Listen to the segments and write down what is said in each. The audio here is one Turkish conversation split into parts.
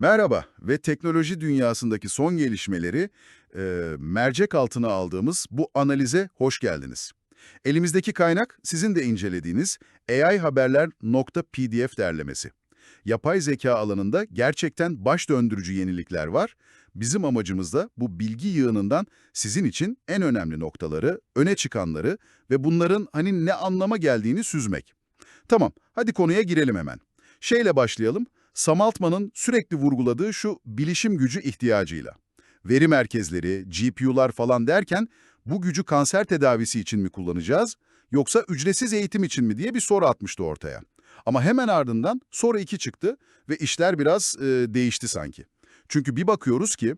Merhaba ve teknoloji dünyasındaki son gelişmeleri e, mercek altına aldığımız bu analize hoş geldiniz. Elimizdeki kaynak sizin de incelediğiniz AIHaberler.pdf derlemesi. Yapay zeka alanında gerçekten baş döndürücü yenilikler var. Bizim amacımız da bu bilgi yığınından sizin için en önemli noktaları, öne çıkanları ve bunların hani ne anlama geldiğini süzmek. Tamam, hadi konuya girelim hemen. Şeyle başlayalım. Sam Altman'ın sürekli vurguladığı şu bilişim gücü ihtiyacıyla. Veri merkezleri, GPU'lar falan derken bu gücü kanser tedavisi için mi kullanacağız yoksa ücretsiz eğitim için mi diye bir soru atmıştı ortaya. Ama hemen ardından soru 2 çıktı ve işler biraz e, değişti sanki. Çünkü bir bakıyoruz ki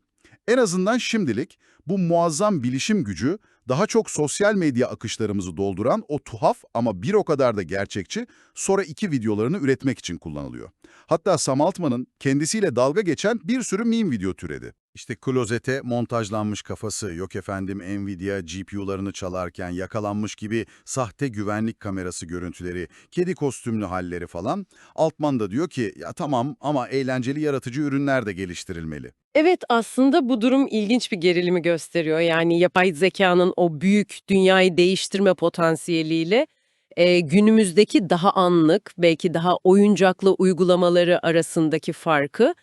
en azından şimdilik bu muazzam bilişim gücü daha çok sosyal medya akışlarımızı dolduran o tuhaf ama bir o kadar da gerçekçi sonra iki videolarını üretmek için kullanılıyor. Hatta Sam Altman'ın kendisiyle dalga geçen bir sürü meme video türedi. İşte klozete montajlanmış kafası, yok efendim Nvidia GPU'larını çalarken yakalanmış gibi sahte güvenlik kamerası görüntüleri, kedi kostümlü halleri falan. Altman da diyor ki ya tamam ama eğlenceli yaratıcı ürünler de geliştirilmeli. Evet aslında bu durum ilginç bir gerilimi gösteriyor. Yani yapay zekanın o büyük dünyayı değiştirme potansiyeliyle e, günümüzdeki daha anlık belki daha oyuncaklı uygulamaları arasındaki farkı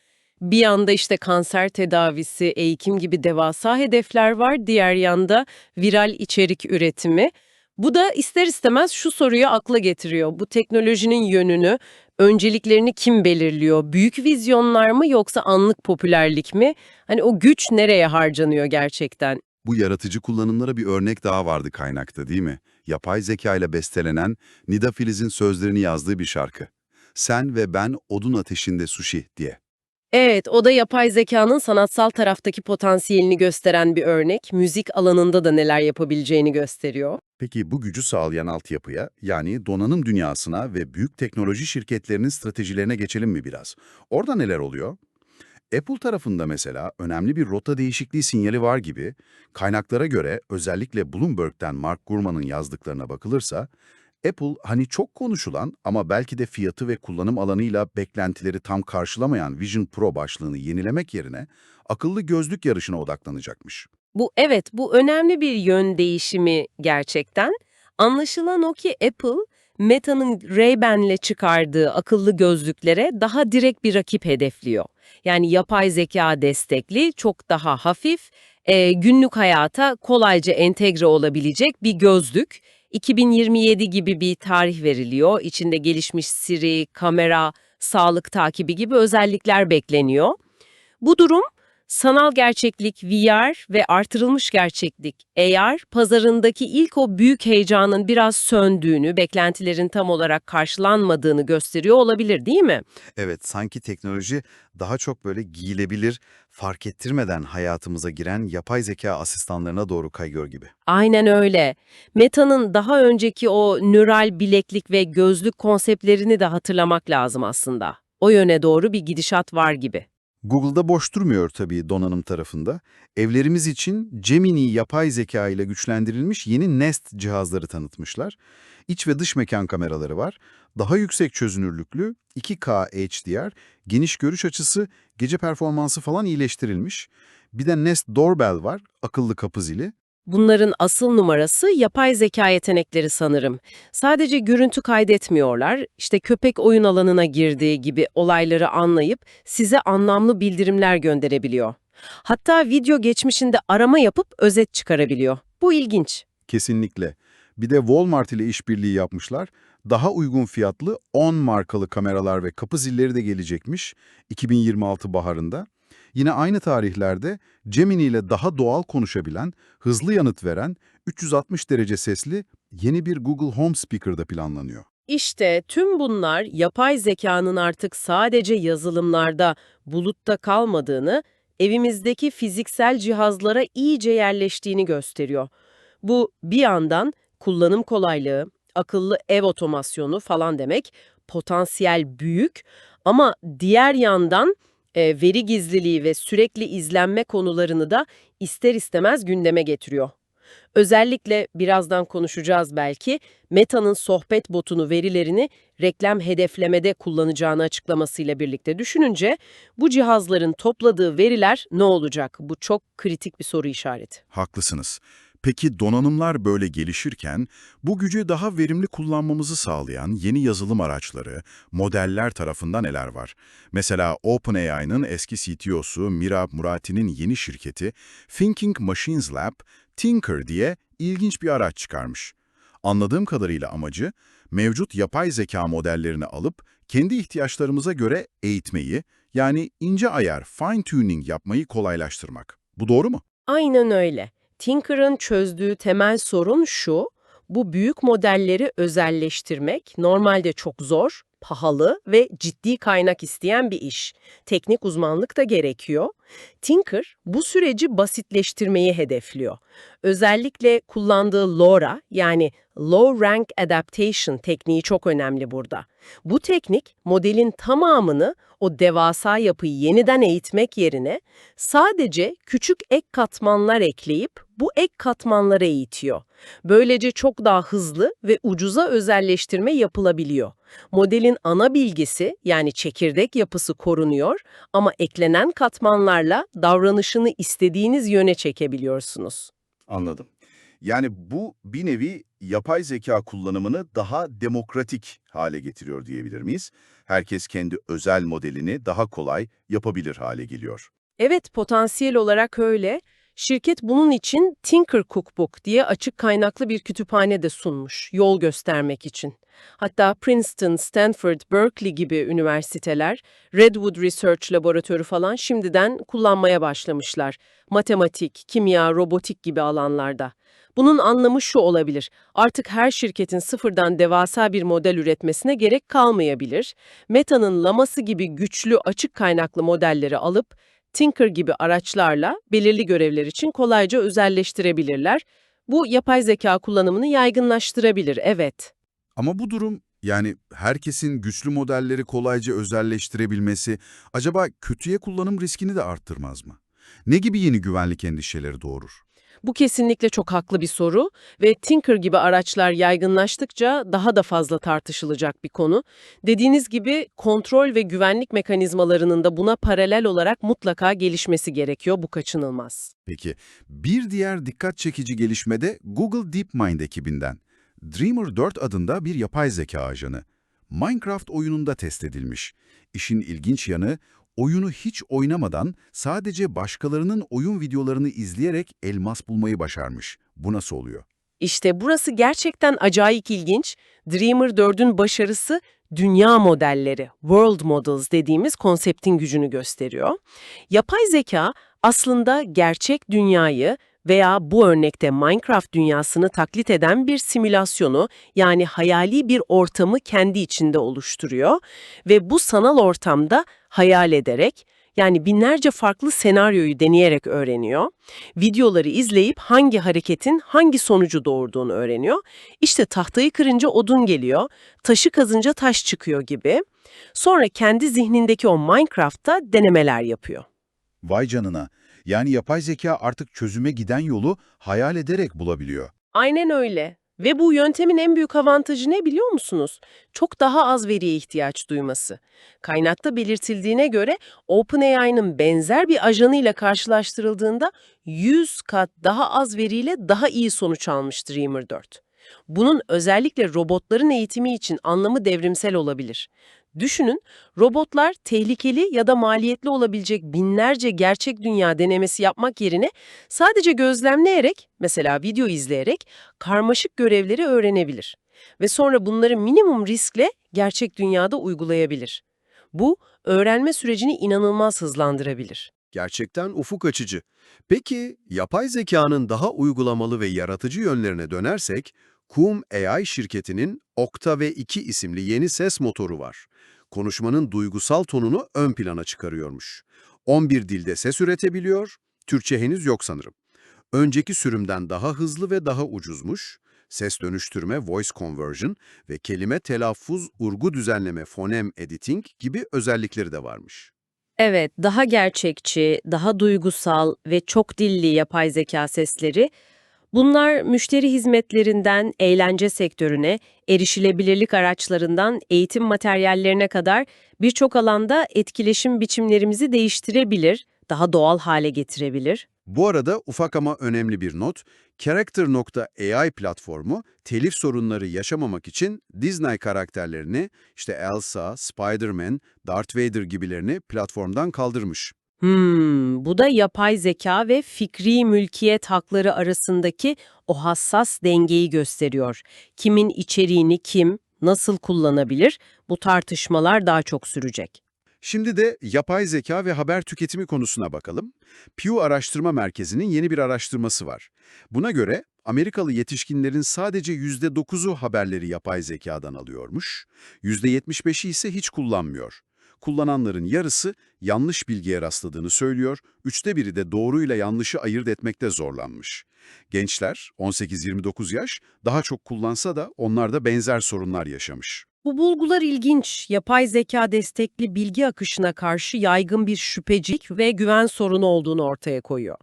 bir yanda işte kanser tedavisi, eğitim gibi devasa hedefler var. Diğer yanda viral içerik üretimi. Bu da ister istemez şu soruyu akla getiriyor. Bu teknolojinin yönünü, önceliklerini kim belirliyor? Büyük vizyonlar mı yoksa anlık popülerlik mi? Hani o güç nereye harcanıyor gerçekten? Bu yaratıcı kullanımlara bir örnek daha vardı kaynakta değil mi? Yapay zeka ile bestelenen Nida Filiz'in sözlerini yazdığı bir şarkı. Sen ve ben odun ateşinde sushi diye. Evet, o da yapay zekanın sanatsal taraftaki potansiyelini gösteren bir örnek. Müzik alanında da neler yapabileceğini gösteriyor. Peki bu gücü sağlayan altyapıya, yani donanım dünyasına ve büyük teknoloji şirketlerinin stratejilerine geçelim mi biraz? Orada neler oluyor? Apple tarafında mesela önemli bir rota değişikliği sinyali var gibi, kaynaklara göre özellikle Bloomberg'den Mark Gurman'ın yazdıklarına bakılırsa, Apple hani çok konuşulan ama belki de fiyatı ve kullanım alanıyla beklentileri tam karşılamayan Vision Pro başlığını yenilemek yerine akıllı gözlük yarışına odaklanacakmış. Bu evet, bu önemli bir yön değişimi gerçekten. Anlaşılan o ki Apple, Meta'nın Ray-Ban'le çıkardığı akıllı gözlüklere daha direkt bir rakip hedefliyor. Yani yapay zeka destekli, çok daha hafif, e, günlük hayata kolayca entegre olabilecek bir gözlük. 2027 gibi bir tarih veriliyor. İçinde gelişmiş Siri, kamera, sağlık takibi gibi özellikler bekleniyor. Bu durum sanal gerçeklik VR ve artırılmış gerçeklik AR pazarındaki ilk o büyük heyecanın biraz söndüğünü, beklentilerin tam olarak karşılanmadığını gösteriyor olabilir değil mi? Evet, sanki teknoloji daha çok böyle giyilebilir, fark ettirmeden hayatımıza giren yapay zeka asistanlarına doğru kayıyor gibi. Aynen öyle. Meta'nın daha önceki o nöral bileklik ve gözlük konseptlerini de hatırlamak lazım aslında. O yöne doğru bir gidişat var gibi. Google'da boş durmuyor tabii donanım tarafında. Evlerimiz için Gemini yapay zeka ile güçlendirilmiş yeni Nest cihazları tanıtmışlar. İç ve dış mekan kameraları var. Daha yüksek çözünürlüklü 2K HDR, geniş görüş açısı, gece performansı falan iyileştirilmiş. Bir de Nest Doorbell var, akıllı kapı zili. Bunların asıl numarası yapay zeka yetenekleri sanırım. Sadece görüntü kaydetmiyorlar, işte köpek oyun alanına girdiği gibi olayları anlayıp size anlamlı bildirimler gönderebiliyor. Hatta video geçmişinde arama yapıp özet çıkarabiliyor. Bu ilginç. Kesinlikle. Bir de Walmart ile işbirliği yapmışlar. Daha uygun fiyatlı 10 markalı kameralar ve kapı zilleri de gelecekmiş 2026 baharında. Yine aynı tarihlerde Gemini ile daha doğal konuşabilen, hızlı yanıt veren, 360 derece sesli yeni bir Google Home Speaker da planlanıyor. İşte tüm bunlar yapay zekanın artık sadece yazılımlarda, bulutta kalmadığını, evimizdeki fiziksel cihazlara iyice yerleştiğini gösteriyor. Bu bir yandan kullanım kolaylığı, akıllı ev otomasyonu falan demek, potansiyel büyük ama diğer yandan e, veri gizliliği ve sürekli izlenme konularını da ister istemez gündeme getiriyor. Özellikle birazdan konuşacağız belki, Meta'nın sohbet botunu verilerini reklam hedeflemede kullanacağını açıklamasıyla birlikte düşününce bu cihazların topladığı veriler ne olacak? Bu çok kritik bir soru işareti. Haklısınız. Peki donanımlar böyle gelişirken bu gücü daha verimli kullanmamızı sağlayan yeni yazılım araçları, modeller tarafından neler var? Mesela OpenAI'nın eski CTO'su Mira Murati'nin yeni şirketi Thinking Machines Lab, Tinker diye ilginç bir araç çıkarmış. Anladığım kadarıyla amacı, mevcut yapay zeka modellerini alıp kendi ihtiyaçlarımıza göre eğitmeyi, yani ince ayar, fine tuning yapmayı kolaylaştırmak. Bu doğru mu? Aynen öyle. Tinker'ın çözdüğü temel sorun şu, bu büyük modelleri özelleştirmek normalde çok zor, pahalı ve ciddi kaynak isteyen bir iş. Teknik uzmanlık da gerekiyor. Tinker bu süreci basitleştirmeyi hedefliyor. Özellikle kullandığı LoRa yani Low Rank Adaptation tekniği çok önemli burada. Bu teknik modelin tamamını o devasa yapıyı yeniden eğitmek yerine sadece küçük ek katmanlar ekleyip bu ek katmanlara eğitiyor. Böylece çok daha hızlı ve ucuza özelleştirme yapılabiliyor. Modelin ana bilgisi yani çekirdek yapısı korunuyor ama eklenen katmanlarla davranışını istediğiniz yöne çekebiliyorsunuz. Anladım. Yani bu bir nevi yapay zeka kullanımını daha demokratik hale getiriyor diyebilir miyiz? Herkes kendi özel modelini daha kolay yapabilir hale geliyor. Evet, potansiyel olarak öyle. Şirket bunun için Tinker Cookbook diye açık kaynaklı bir kütüphane de sunmuş, yol göstermek için. Hatta Princeton, Stanford, Berkeley gibi üniversiteler, Redwood Research Laboratuvarı falan şimdiden kullanmaya başlamışlar. Matematik, kimya, robotik gibi alanlarda. Bunun anlamı şu olabilir, artık her şirketin sıfırdan devasa bir model üretmesine gerek kalmayabilir. Meta'nın laması gibi güçlü açık kaynaklı modelleri alıp, Tinker gibi araçlarla belirli görevler için kolayca özelleştirebilirler. Bu yapay zeka kullanımını yaygınlaştırabilir, evet. Ama bu durum yani herkesin güçlü modelleri kolayca özelleştirebilmesi acaba kötüye kullanım riskini de arttırmaz mı? Ne gibi yeni güvenlik endişeleri doğurur? Bu kesinlikle çok haklı bir soru ve Tinker gibi araçlar yaygınlaştıkça daha da fazla tartışılacak bir konu. Dediğiniz gibi kontrol ve güvenlik mekanizmalarının da buna paralel olarak mutlaka gelişmesi gerekiyor, bu kaçınılmaz. Peki bir diğer dikkat çekici gelişme de Google DeepMind ekibinden. Dreamer 4 adında bir yapay zeka ajanı. Minecraft oyununda test edilmiş. İşin ilginç yanı, oyunu hiç oynamadan sadece başkalarının oyun videolarını izleyerek elmas bulmayı başarmış. Bu nasıl oluyor? İşte burası gerçekten acayip ilginç. Dreamer 4'ün başarısı dünya modelleri, world models dediğimiz konseptin gücünü gösteriyor. Yapay zeka aslında gerçek dünyayı veya bu örnekte Minecraft dünyasını taklit eden bir simülasyonu yani hayali bir ortamı kendi içinde oluşturuyor ve bu sanal ortamda hayal ederek yani binlerce farklı senaryoyu deneyerek öğreniyor. Videoları izleyip hangi hareketin hangi sonucu doğurduğunu öğreniyor. İşte tahtayı kırınca odun geliyor, taşı kazınca taş çıkıyor gibi. Sonra kendi zihnindeki o Minecraft'ta denemeler yapıyor. Vay canına. Yani yapay zeka artık çözüme giden yolu hayal ederek bulabiliyor. Aynen öyle. Ve bu yöntemin en büyük avantajı ne biliyor musunuz? Çok daha az veriye ihtiyaç duyması. Kaynakta belirtildiğine göre OpenAI'nın benzer bir ajanıyla karşılaştırıldığında 100 kat daha az veriyle daha iyi sonuç almış Dreamer 4. Bunun özellikle robotların eğitimi için anlamı devrimsel olabilir. Düşünün, robotlar tehlikeli ya da maliyetli olabilecek binlerce gerçek dünya denemesi yapmak yerine sadece gözlemleyerek, mesela video izleyerek karmaşık görevleri öğrenebilir ve sonra bunları minimum riskle gerçek dünyada uygulayabilir. Bu, öğrenme sürecini inanılmaz hızlandırabilir. Gerçekten ufuk açıcı. Peki, yapay zekanın daha uygulamalı ve yaratıcı yönlerine dönersek, Kum AI şirketinin Okta V2 isimli yeni ses motoru var. Konuşmanın duygusal tonunu ön plana çıkarıyormuş. 11 dilde ses üretebiliyor, Türkçe henüz yok sanırım. Önceki sürümden daha hızlı ve daha ucuzmuş. Ses dönüştürme, voice conversion ve kelime telaffuz, urgu düzenleme, fonem editing gibi özellikleri de varmış. Evet, daha gerçekçi, daha duygusal ve çok dilli yapay zeka sesleri Bunlar müşteri hizmetlerinden eğlence sektörüne, erişilebilirlik araçlarından eğitim materyallerine kadar birçok alanda etkileşim biçimlerimizi değiştirebilir, daha doğal hale getirebilir. Bu arada ufak ama önemli bir not, Character.ai platformu telif sorunları yaşamamak için Disney karakterlerini, işte Elsa, Spider-Man, Darth Vader gibilerini platformdan kaldırmış. Hmm, bu da yapay zeka ve fikri mülkiyet hakları arasındaki o hassas dengeyi gösteriyor. Kimin içeriğini kim, nasıl kullanabilir? Bu tartışmalar daha çok sürecek. Şimdi de yapay zeka ve haber tüketimi konusuna bakalım. Pew Araştırma Merkezi'nin yeni bir araştırması var. Buna göre Amerikalı yetişkinlerin sadece %9'u haberleri yapay zekadan alıyormuş, %75'i ise hiç kullanmıyor. Kullananların yarısı yanlış bilgiye rastladığını söylüyor, üçte biri de doğruyla yanlışı ayırt etmekte zorlanmış. Gençler, 18-29 yaş, daha çok kullansa da onlar da benzer sorunlar yaşamış. Bu bulgular ilginç. Yapay zeka destekli bilgi akışına karşı yaygın bir şüphecilik ve güven sorunu olduğunu ortaya koyuyor.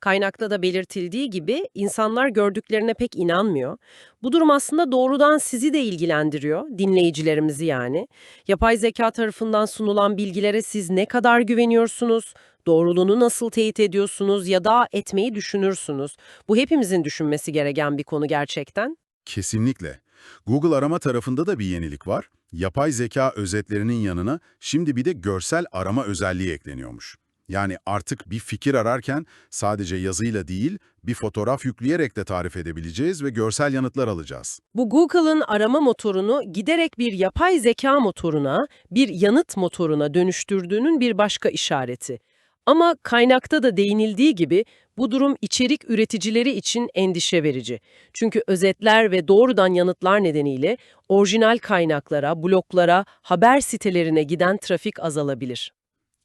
Kaynakta da belirtildiği gibi insanlar gördüklerine pek inanmıyor. Bu durum aslında doğrudan sizi de ilgilendiriyor, dinleyicilerimizi yani. Yapay zeka tarafından sunulan bilgilere siz ne kadar güveniyorsunuz, doğruluğunu nasıl teyit ediyorsunuz ya da etmeyi düşünürsünüz? Bu hepimizin düşünmesi gereken bir konu gerçekten. Kesinlikle. Google arama tarafında da bir yenilik var. Yapay zeka özetlerinin yanına şimdi bir de görsel arama özelliği ekleniyormuş. Yani artık bir fikir ararken sadece yazıyla değil, bir fotoğraf yükleyerek de tarif edebileceğiz ve görsel yanıtlar alacağız. Bu Google'ın arama motorunu giderek bir yapay zeka motoruna, bir yanıt motoruna dönüştürdüğünün bir başka işareti. Ama kaynakta da değinildiği gibi bu durum içerik üreticileri için endişe verici. Çünkü özetler ve doğrudan yanıtlar nedeniyle orijinal kaynaklara, bloglara, haber sitelerine giden trafik azalabilir.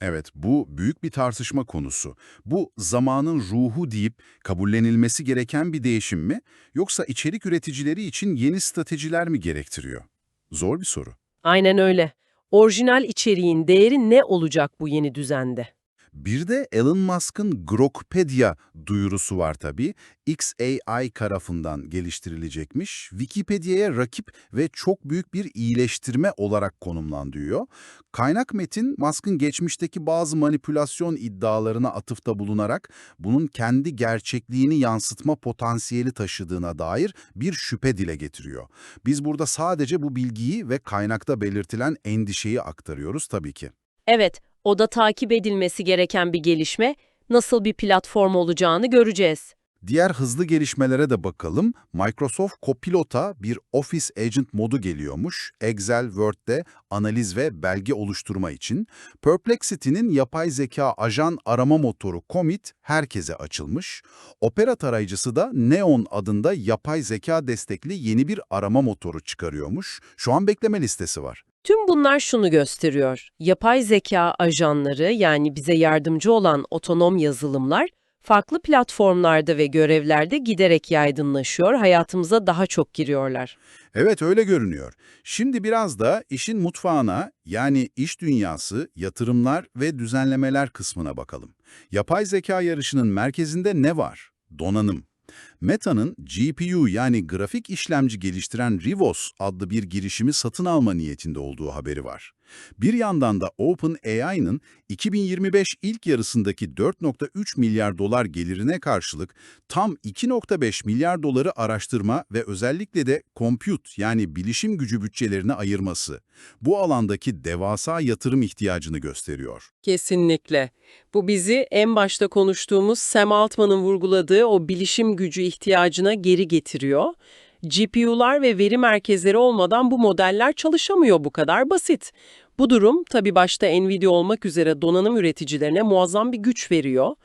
Evet, bu büyük bir tartışma konusu. Bu zamanın ruhu deyip kabullenilmesi gereken bir değişim mi, yoksa içerik üreticileri için yeni stratejiler mi gerektiriyor? Zor bir soru. Aynen öyle. Orijinal içeriğin değeri ne olacak bu yeni düzende? Bir de Elon Musk'ın Grokpedia duyurusu var tabii. XAI tarafından geliştirilecekmiş. Wikipedia'ya rakip ve çok büyük bir iyileştirme olarak konumlandırıyor. Kaynak metin Musk'ın geçmişteki bazı manipülasyon iddialarına atıfta bulunarak bunun kendi gerçekliğini yansıtma potansiyeli taşıdığına dair bir şüphe dile getiriyor. Biz burada sadece bu bilgiyi ve kaynakta belirtilen endişeyi aktarıyoruz tabii ki. Evet, o da takip edilmesi gereken bir gelişme. Nasıl bir platform olacağını göreceğiz. Diğer hızlı gelişmelere de bakalım. Microsoft Copilot'a bir Office Agent modu geliyormuş. Excel, Word'de analiz ve belge oluşturma için. Perplexity'nin yapay zeka ajan arama motoru Commit herkese açılmış. Opera tarayıcısı da Neon adında yapay zeka destekli yeni bir arama motoru çıkarıyormuş. Şu an bekleme listesi var. Tüm bunlar şunu gösteriyor. Yapay zeka ajanları yani bize yardımcı olan otonom yazılımlar farklı platformlarda ve görevlerde giderek yaygınlaşıyor, hayatımıza daha çok giriyorlar. Evet öyle görünüyor. Şimdi biraz da işin mutfağına yani iş dünyası, yatırımlar ve düzenlemeler kısmına bakalım. Yapay zeka yarışının merkezinde ne var? Donanım. Meta'nın GPU yani grafik işlemci geliştiren Rivos adlı bir girişimi satın alma niyetinde olduğu haberi var. Bir yandan da OpenAI'nın 2025 ilk yarısındaki 4.3 milyar dolar gelirine karşılık tam 2.5 milyar doları araştırma ve özellikle de compute yani bilişim gücü bütçelerine ayırması bu alandaki devasa yatırım ihtiyacını gösteriyor. Kesinlikle. Bu bizi en başta konuştuğumuz Sam Altman'ın vurguladığı o bilişim gücü ihtiyacına geri getiriyor. GPU'lar ve veri merkezleri olmadan bu modeller çalışamıyor bu kadar basit. Bu durum tabii başta Nvidia olmak üzere donanım üreticilerine muazzam bir güç veriyor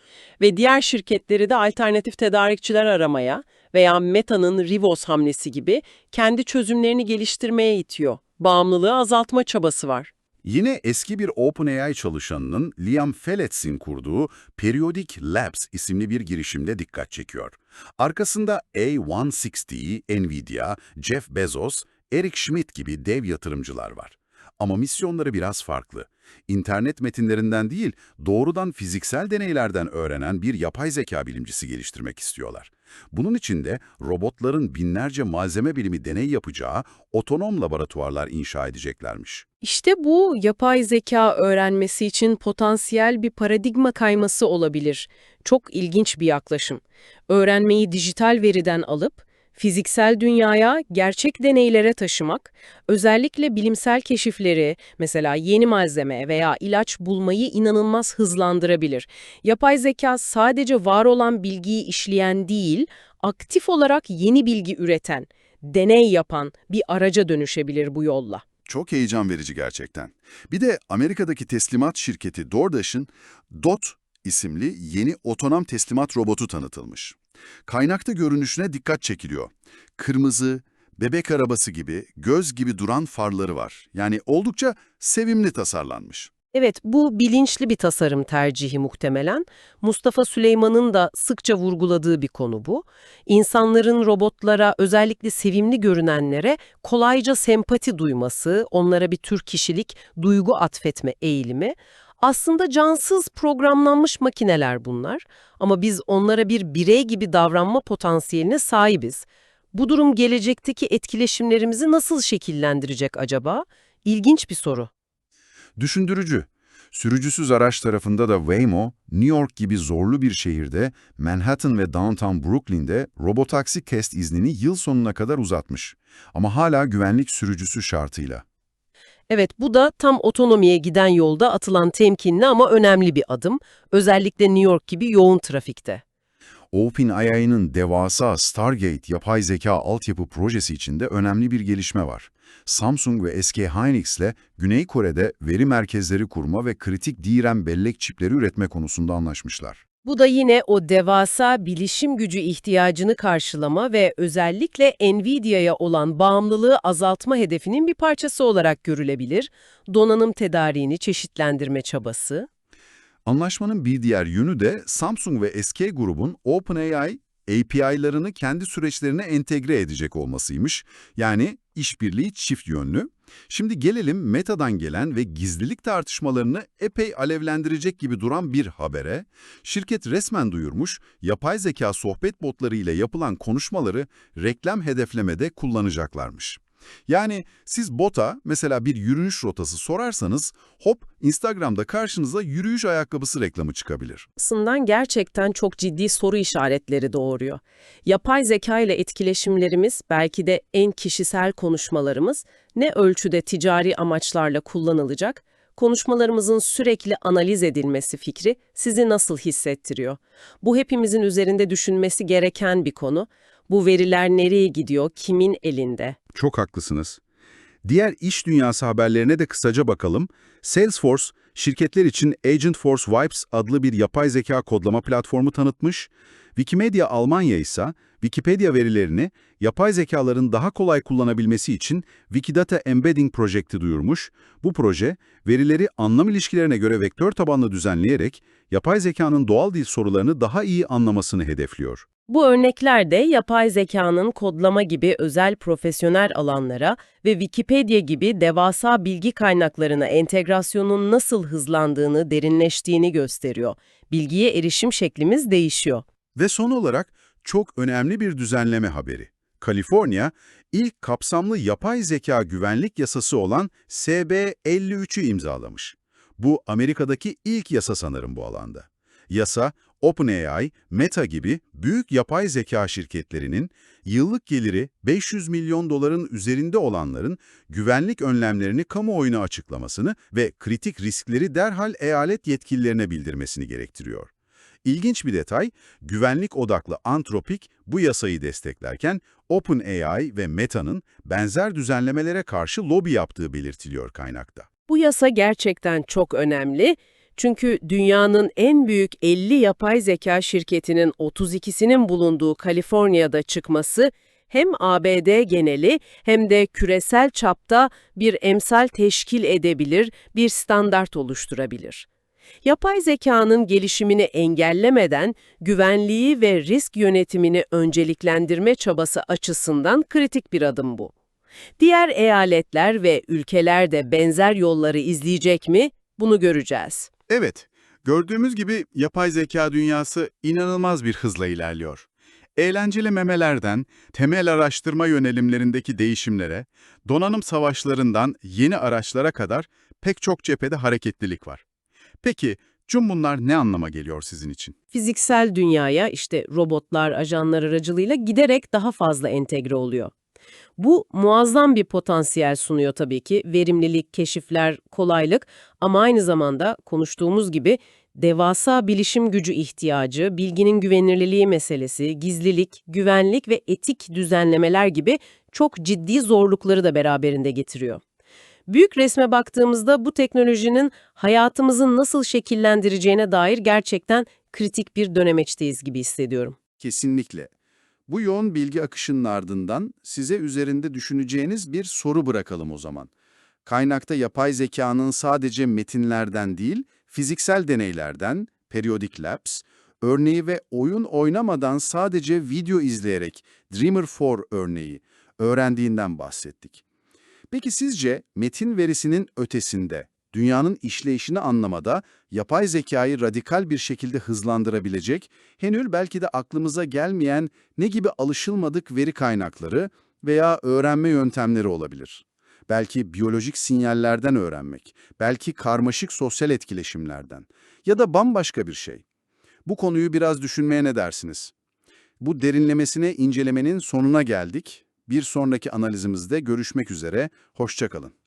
ve diğer şirketleri de alternatif tedarikçiler aramaya veya Meta'nın Rivos hamlesi gibi kendi çözümlerini geliştirmeye itiyor. Bağımlılığı azaltma çabası var. Yine eski bir OpenAI çalışanının Liam Felletz'in kurduğu Periodic Labs isimli bir girişimde dikkat çekiyor. Arkasında A160, Nvidia, Jeff Bezos, Eric Schmidt gibi dev yatırımcılar var. Ama misyonları biraz farklı. İnternet metinlerinden değil, doğrudan fiziksel deneylerden öğrenen bir yapay zeka bilimcisi geliştirmek istiyorlar. Bunun için de robotların binlerce malzeme bilimi deney yapacağı otonom laboratuvarlar inşa edeceklermiş. İşte bu yapay zeka öğrenmesi için potansiyel bir paradigma kayması olabilir. Çok ilginç bir yaklaşım. Öğrenmeyi dijital veriden alıp fiziksel dünyaya, gerçek deneylere taşımak, özellikle bilimsel keşifleri, mesela yeni malzeme veya ilaç bulmayı inanılmaz hızlandırabilir. Yapay zeka sadece var olan bilgiyi işleyen değil, aktif olarak yeni bilgi üreten, deney yapan bir araca dönüşebilir bu yolla. Çok heyecan verici gerçekten. Bir de Amerika'daki teslimat şirketi DoorDash'ın DOT isimli yeni otonom teslimat robotu tanıtılmış. Kaynakta görünüşüne dikkat çekiliyor. Kırmızı, bebek arabası gibi, göz gibi duran farları var. Yani oldukça sevimli tasarlanmış. Evet, bu bilinçli bir tasarım tercihi muhtemelen. Mustafa Süleyman'ın da sıkça vurguladığı bir konu bu. İnsanların robotlara, özellikle sevimli görünenlere kolayca sempati duyması, onlara bir tür kişilik, duygu atfetme eğilimi. Aslında cansız programlanmış makineler bunlar ama biz onlara bir birey gibi davranma potansiyeline sahibiz. Bu durum gelecekteki etkileşimlerimizi nasıl şekillendirecek acaba? İlginç bir soru. Düşündürücü. Sürücüsüz araç tarafında da Waymo, New York gibi zorlu bir şehirde, Manhattan ve Downtown Brooklyn'de robotaksi test iznini yıl sonuna kadar uzatmış. Ama hala güvenlik sürücüsü şartıyla. Evet, bu da tam otonomiye giden yolda atılan temkinli ama önemli bir adım. Özellikle New York gibi yoğun trafikte. OpenAI'nin devasa Stargate yapay zeka altyapı projesi içinde önemli bir gelişme var. Samsung ve SK Hynix ile Güney Kore'de veri merkezleri kurma ve kritik DRAM bellek çipleri üretme konusunda anlaşmışlar. Bu da yine o devasa bilişim gücü ihtiyacını karşılama ve özellikle Nvidia'ya olan bağımlılığı azaltma hedefinin bir parçası olarak görülebilir. Donanım tedariğini çeşitlendirme çabası. Anlaşmanın bir diğer yönü de Samsung ve SK grubun OpenAI API'larını kendi süreçlerine entegre edecek olmasıymış. Yani işbirliği çift yönlü. Şimdi gelelim Meta'dan gelen ve gizlilik tartışmalarını epey alevlendirecek gibi duran bir habere. Şirket resmen duyurmuş, yapay zeka sohbet botları ile yapılan konuşmaları reklam hedeflemede kullanacaklarmış. Yani siz bota mesela bir yürüyüş rotası sorarsanız hop Instagram'da karşınıza yürüyüş ayakkabısı reklamı çıkabilir. Aslında gerçekten çok ciddi soru işaretleri doğuruyor. Yapay zeka ile etkileşimlerimiz, belki de en kişisel konuşmalarımız ne ölçüde ticari amaçlarla kullanılacak, konuşmalarımızın sürekli analiz edilmesi fikri sizi nasıl hissettiriyor? Bu hepimizin üzerinde düşünmesi gereken bir konu. Bu veriler nereye gidiyor, kimin elinde? Çok haklısınız. Diğer iş dünyası haberlerine de kısaca bakalım. Salesforce, şirketler için Agentforce Vibes adlı bir yapay zeka kodlama platformu tanıtmış. Wikimedia Almanya ise Wikipedia verilerini yapay zekaların daha kolay kullanabilmesi için Wikidata Embedding Project'i duyurmuş. Bu proje, verileri anlam ilişkilerine göre vektör tabanlı düzenleyerek yapay zekanın doğal dil sorularını daha iyi anlamasını hedefliyor. Bu örneklerde yapay zekanın kodlama gibi özel profesyonel alanlara ve Wikipedia gibi devasa bilgi kaynaklarına entegrasyonun nasıl hızlandığını, derinleştiğini gösteriyor. Bilgiye erişim şeklimiz değişiyor. Ve son olarak çok önemli bir düzenleme haberi. Kaliforniya, ilk kapsamlı yapay zeka güvenlik yasası olan SB53'ü imzalamış. Bu Amerika'daki ilk yasa sanırım bu alanda. Yasa, OpenAI, Meta gibi büyük yapay zeka şirketlerinin yıllık geliri 500 milyon doların üzerinde olanların güvenlik önlemlerini kamuoyuna açıklamasını ve kritik riskleri derhal eyalet yetkililerine bildirmesini gerektiriyor. İlginç bir detay, güvenlik odaklı Anthropic bu yasayı desteklerken OpenAI ve Meta'nın benzer düzenlemelere karşı lobi yaptığı belirtiliyor kaynakta. Bu yasa gerçekten çok önemli. Çünkü dünyanın en büyük 50 yapay zeka şirketinin 32'sinin bulunduğu Kaliforniya'da çıkması hem ABD geneli hem de küresel çapta bir emsal teşkil edebilir, bir standart oluşturabilir. Yapay zekanın gelişimini engellemeden güvenliği ve risk yönetimini önceliklendirme çabası açısından kritik bir adım bu. Diğer eyaletler ve ülkeler de benzer yolları izleyecek mi? Bunu göreceğiz. Evet, gördüğümüz gibi yapay zeka dünyası inanılmaz bir hızla ilerliyor. Eğlenceli memelerden temel araştırma yönelimlerindeki değişimlere, donanım savaşlarından yeni araçlara kadar pek çok cephede hareketlilik var. Peki, tüm bunlar ne anlama geliyor sizin için? Fiziksel dünyaya işte robotlar, ajanlar aracılığıyla giderek daha fazla entegre oluyor. Bu muazzam bir potansiyel sunuyor tabii ki. Verimlilik, keşifler, kolaylık ama aynı zamanda konuştuğumuz gibi devasa bilişim gücü ihtiyacı, bilginin güvenilirliği meselesi, gizlilik, güvenlik ve etik düzenlemeler gibi çok ciddi zorlukları da beraberinde getiriyor. Büyük resme baktığımızda bu teknolojinin hayatımızı nasıl şekillendireceğine dair gerçekten kritik bir dönemeçteyiz gibi hissediyorum. Kesinlikle. Bu yoğun bilgi akışının ardından size üzerinde düşüneceğiniz bir soru bırakalım o zaman. Kaynakta yapay zekanın sadece metinlerden değil, fiziksel deneylerden, periodic labs, örneği ve oyun oynamadan sadece video izleyerek Dreamer4 örneği öğrendiğinden bahsettik. Peki sizce metin verisinin ötesinde, dünyanın işleyişini anlamada yapay zekayı radikal bir şekilde hızlandırabilecek, henüz belki de aklımıza gelmeyen ne gibi alışılmadık veri kaynakları veya öğrenme yöntemleri olabilir? Belki biyolojik sinyallerden öğrenmek, belki karmaşık sosyal etkileşimlerden ya da bambaşka bir şey. Bu konuyu biraz düşünmeye ne dersiniz? Bu derinlemesine incelemenin sonuna geldik. Bir sonraki analizimizde görüşmek üzere, hoşça kalın.